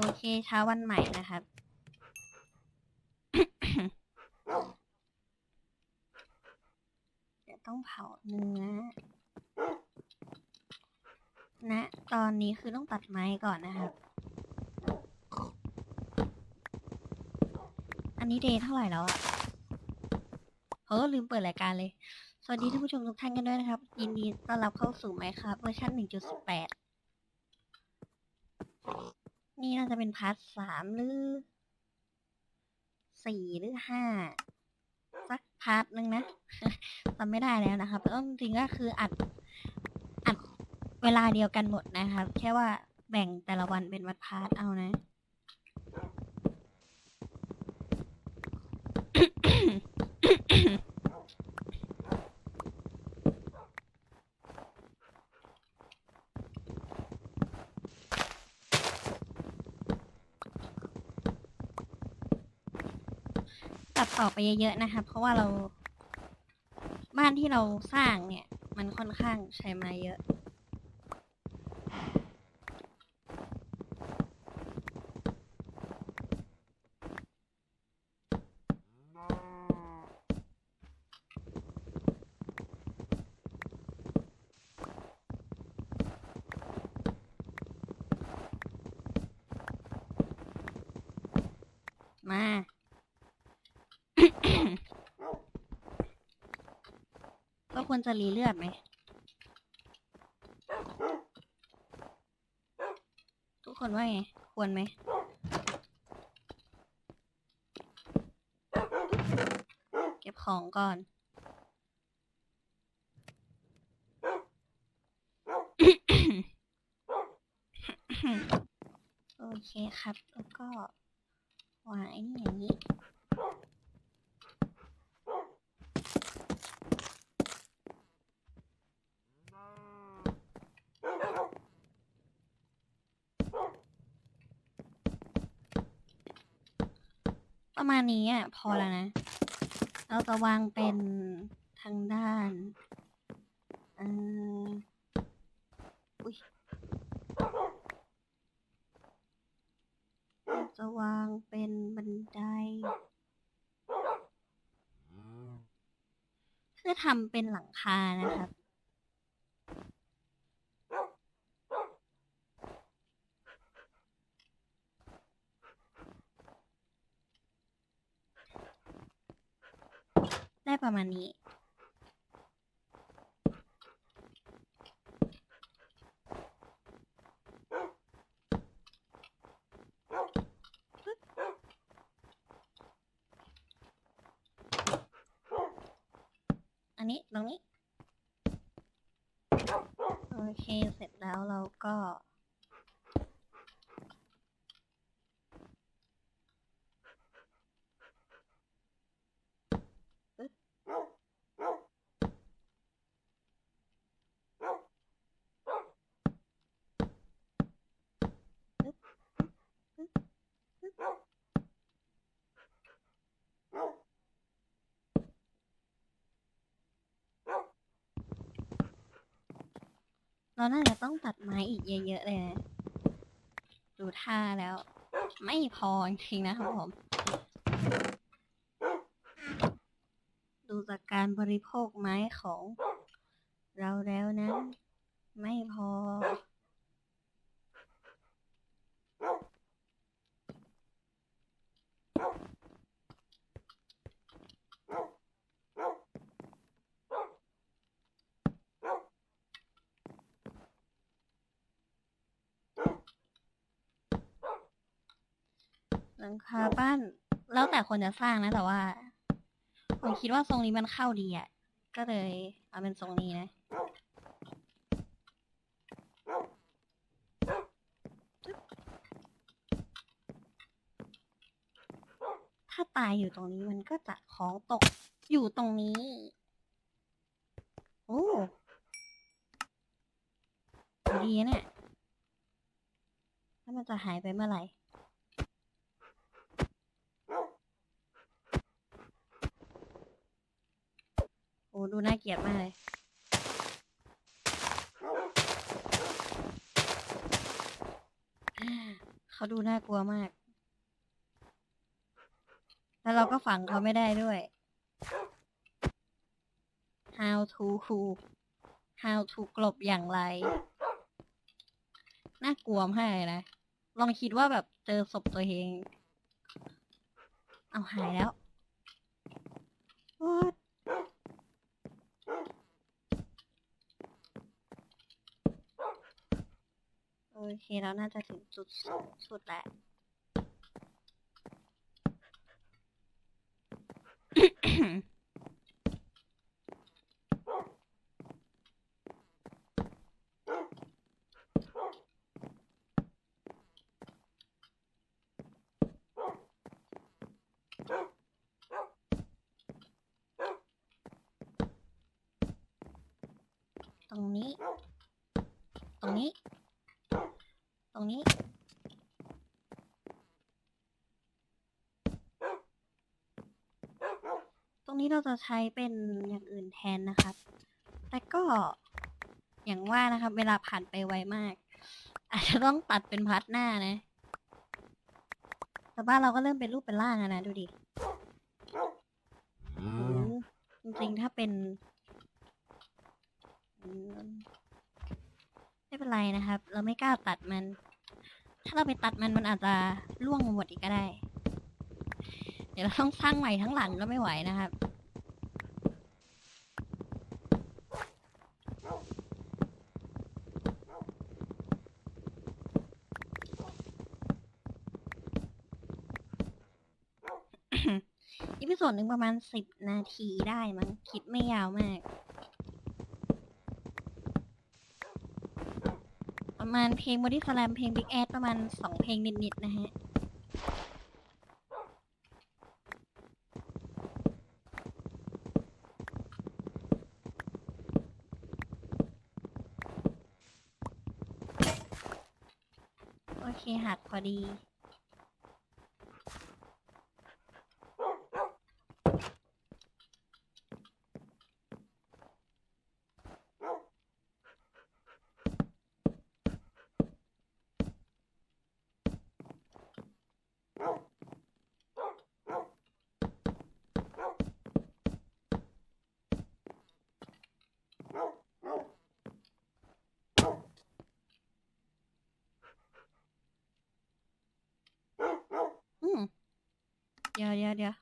โอเคเช้าวันใหม่นะครับ เดี๋ยวต้องเผาเนื้อนะ ตอนนี้คือต้องตัดไม้ก่อนนะครับ อันนี้เดย์เท่าไหร่แล้วอะเฮ้อลืมเปิดรายการเลย สวัสดีท่านผู้ชมทุกท่านกันด้วยนะครับ ยินดีต้อนรับเข้าสู่ไมค์ครับเวอร์ชัน1.18 นี่น่าจะเป็นพาร์ทสามหรือสี่หรือห้าสักพาร์ทหนึ่งนะจำไม่ได้แล้วนะครับแต่จริงก็คืออัดอัดเวลาเดียวกันหมดนะครับ แค่ว่าแบ่งแต่ละวันเป็นวันพาร์ทเอานะ ตัดต่อไปเยอะๆนะคะ เพราะว่าเรา บ้านที่เราสร้างเนี่ย มันค่อนข้างใช้ไม้เยอะ มา ก็ควรจะรีเลือดไหม ทุกคนว่าไง ควรไหมเก็บของก่อนโอเคครับ แล้วก็วางไอ้นี่อย่างนี้ ประมาณนี้อะพอแล้วนะ เราจะวางเป็นทางด้านเอออุ้ยจะวางเป็นบันไดเพื่อทำเป็นหลังคานะครับ ได้ ประมาณนี้ อันนี้ตรงนี้ โอเค เสร็จแล้วเราก็ เราน่าจะต้องตัดไม้อีกเยอะๆเลยนะดูท่าแล้ว ไม่พอจริงๆนะครับผม ดูจากการบริโภคไม้ของเราแล้วนั้นไม่พอ หลังคาบ้าน แล้วแต่คนจะสร้างนะแต่ว่าผมคิดว่าทรงนี้มันเข้าดีอะ ก็เลยเอาเป็นทรงนี้นะถ้าตายอยู่ตรงนี้มันก็จะของตกอยู่ตรงนี้ โอ้ดีนะเนี่ยแล้วมันจะหายไปเมื่อไหร่ โอ้ดูน่าเกลียดมากเลยเขาดูน่ากลัวมาก แล้วเราก็ฝังเขาไม่ได้ด้วย how to how to กลบอย่างไร น่ากลัวมากเลยนะ ลองคิดว่าแบบเจอศพตัวเอง เอาหายแล้ว What? อเคเราน่าจะถึงจุดสูงสุดแล้วตรงนี้ ตรงนี้ ตรงนี้ ตรงนี้เราจะใช้เป็นอย่างอื่นแทนนะครับ แต่ก็อย่างว่านะครับ เวลาผ่านไปไวมาก อาจจะต้องตัดเป็นพาร์ทหน้านะ แต่บ้านเราก็เริ่มเป็นรูปเป็นร่างแล้วนะ ดูดิโอ้โหจริงๆถ้าเป็นอืม ไม่เป็นไรนะครับ เราไม่กล้าตัดมัน ถ้าเราไปตัดมันมันอาจจะล่วงหมดอีกก็ได้ เดี๋ยวเราต้องสร้างใหม่ทั้งหลังก็ไม่ไหวนะครับอีพิโซดหนึ่งประมาณสิบนาทีได้มั้งคิดไม่ยาวมาก ประมาณเพลงบอดี้สแลมเพลงบิ๊กแอดประมาณสองเพลงนิดๆนะฮะโอเคหักพอดี อืมเดี๋ ยวเดี๋ยว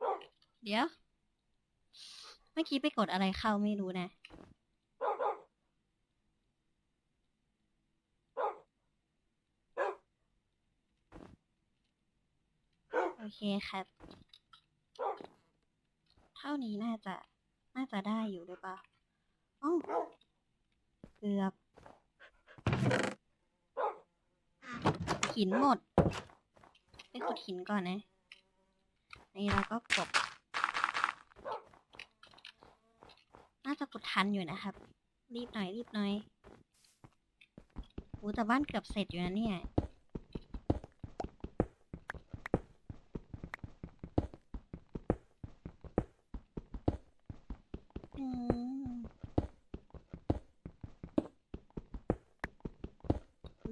เดี๋ยวเดี๋ยว เมื่อกี้ไปกดอะไรเข้าไม่รู้นะ โอเคครับ เท่านี้น่าจะ น่าจะได้อยู่หรือเปล่าอ้าวเกือบหินหมด ไปขุดหินก่อนนะ นี่เราก็กบน่าจะขุดทันอยู่นะครับ รีบหน่อยรีบหน่อยโอ้แต่บ้านเกือบเสร็จอยู่นะเนี่ย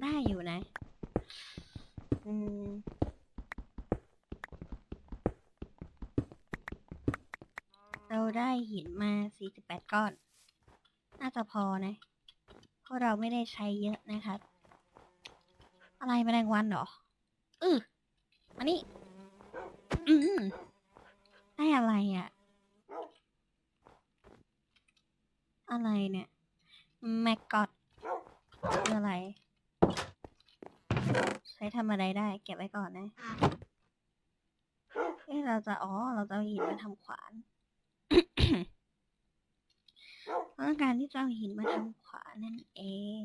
ได้อยู่นะ อืม เรา ได้หินมา 48 ก้อน น่าจะพอนะ เพราะเราไม่ได้ใช้เยอะนะครับ อะไรแมลงวันเหรอ อือมานี่ อืมได้อะไรอะ่ะ อะไรเนี่ย แมกกอดคืออะไร ใช้ทำอะไรได้ เก็บไว้ก่อนนะเอ๊ะเราจะ อ๋อ เราจะเอาหินมาทำขวาน เพราะการที่จะเอาหินมาทำขวานั่นเอง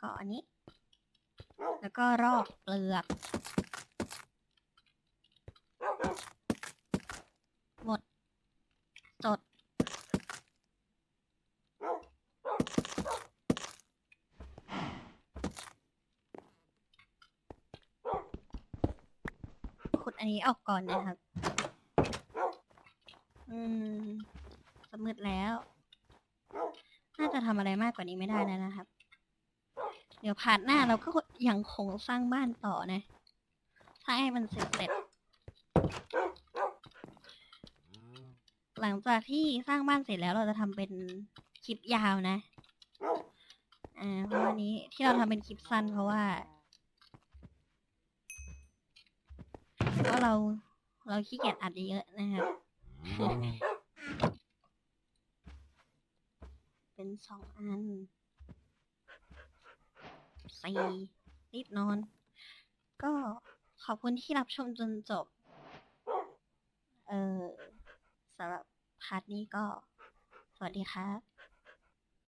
ก็อันนี้ แล้วก็รอกเปลือกหมดจดขุดอันนี้ออกก่อนนะครับ อืม มืดแล้ว น่าจะทำอะไรมากกว่านี้ไม่ได้แล้วนะครับ เดี๋ยวพาร์ทหน้าเราก็ยังคงสร้างบ้านต่อนะสร้าให้มันเสร็จเสร็จ หลังจากที่สร้างบ้านเสร็จแล้วเราจะทำเป็นคลิปยาวนะ อ่าเพราะวันนี้ที่เราทำเป็นคลิปสั้นเพราะว่าเพราะเราเราขี้เกียจอัดเยอะนะครับ เป็นสองอันสี่รีบนอน ก็ขอบคุณที่รับชมจนจบ เออสำหรับพาร์ทนี้ก็ สวัสดีครับ